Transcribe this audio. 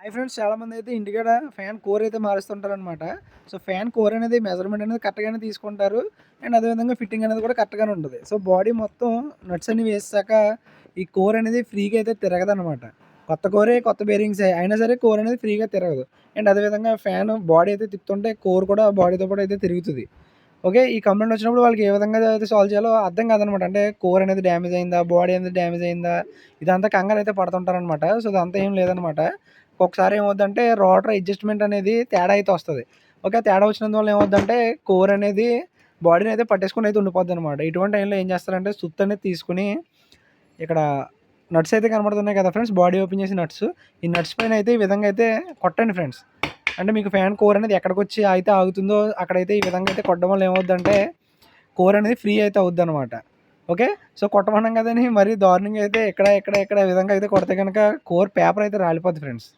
Hi friends చాలామంది అయితే ఇంటికాడ ఫ్యాన్ కోర్ అయితే మారుస్తుంటారనమాట సో ఫ్యాన్ కోర్ అనేది మెజర్మెంట్ అనేది కరెక్ట్గానే తీసుకుంటారు. అండ్ అదేవిధంగా ఫిట్టింగ్ అనేది కూడా కరెక్ట్గానే ఉంటుంది. సో బాడీ మొత్తం నట్స్ అన్ని వేసాక ఈ కోర్ అనేది ఫ్రీగా అయితే తిరగదు అనమాట కొత్త కోరే కొత్త బేరింగ్స్ అయినా సరే కోర్ అనేది ఫ్రీగా తిరగదు. అండ్ అదేవిధంగా ఫ్యాన్ బాడీ అయితే తిప్పుతుంటే కోర్ కూడా బాడీతో పాటు అయితే తిరుగుతుంది. ఓకే ఈ కంప్లైంట్ వచ్చినప్పుడు వాళ్ళకి ఏ విధంగా అయితే సాల్వ్ చేయాలో అర్థం కాదనమాట అంటే కోర్ అనేది డ్యామేజ్ అయిందా బాడీ అనేది డ్యామేజ్ అయిందా ఇదంతా కంగారు అయితే పడుతుంటారనమాట సో ఇదంతా ఏం లేదనమాట ఒకసారి ఏమవుతుందంటే రోటర్ అడ్జస్ట్మెంట్ అనేది తేడా అయితే వస్తుంది. ఓకే తేడా వచ్చినందువల్ల ఏమవుతుందంటే కోర్ అనేది బాడీని అయితే పట్టేసుకుని అయితే ఉండిపోద్ది అనమాట ఇటువంటి టైంలో ఏం చేస్తారంటే సుత్ అనేది తీసుకుని ఇక్కడ నట్స్ అయితే కనబడుతున్నాయి కదా ఫ్రెండ్స్ బాడీ ఓపెన్ చేసి నట్స్. ఈ నట్స్ పైన అయితే ఈ విధంగా అయితే కొట్టండి ఫ్రెండ్స్. అంటే మీకు ఫ్యాన్ కోర్ అనేది ఎక్కడికి వచ్చి అయితే ఆగుతుందో అక్కడైతే ఈ విధంగా అయితే కొట్టడం వల్ల ఏమవుద్దంటే కోర్ అనేది ఫ్రీ అయితే అవుద్ది అనమాట ఓకే సో కొట్టమన్నాం కదని మరీ దారుణంగా అయితే ఎక్కడ ఎక్కడ ఎక్కడ విధంగా అయితే కొడితే కనుక కోర్ పేపర్ అయితే రాలిపోద్ది ఫ్రెండ్స్.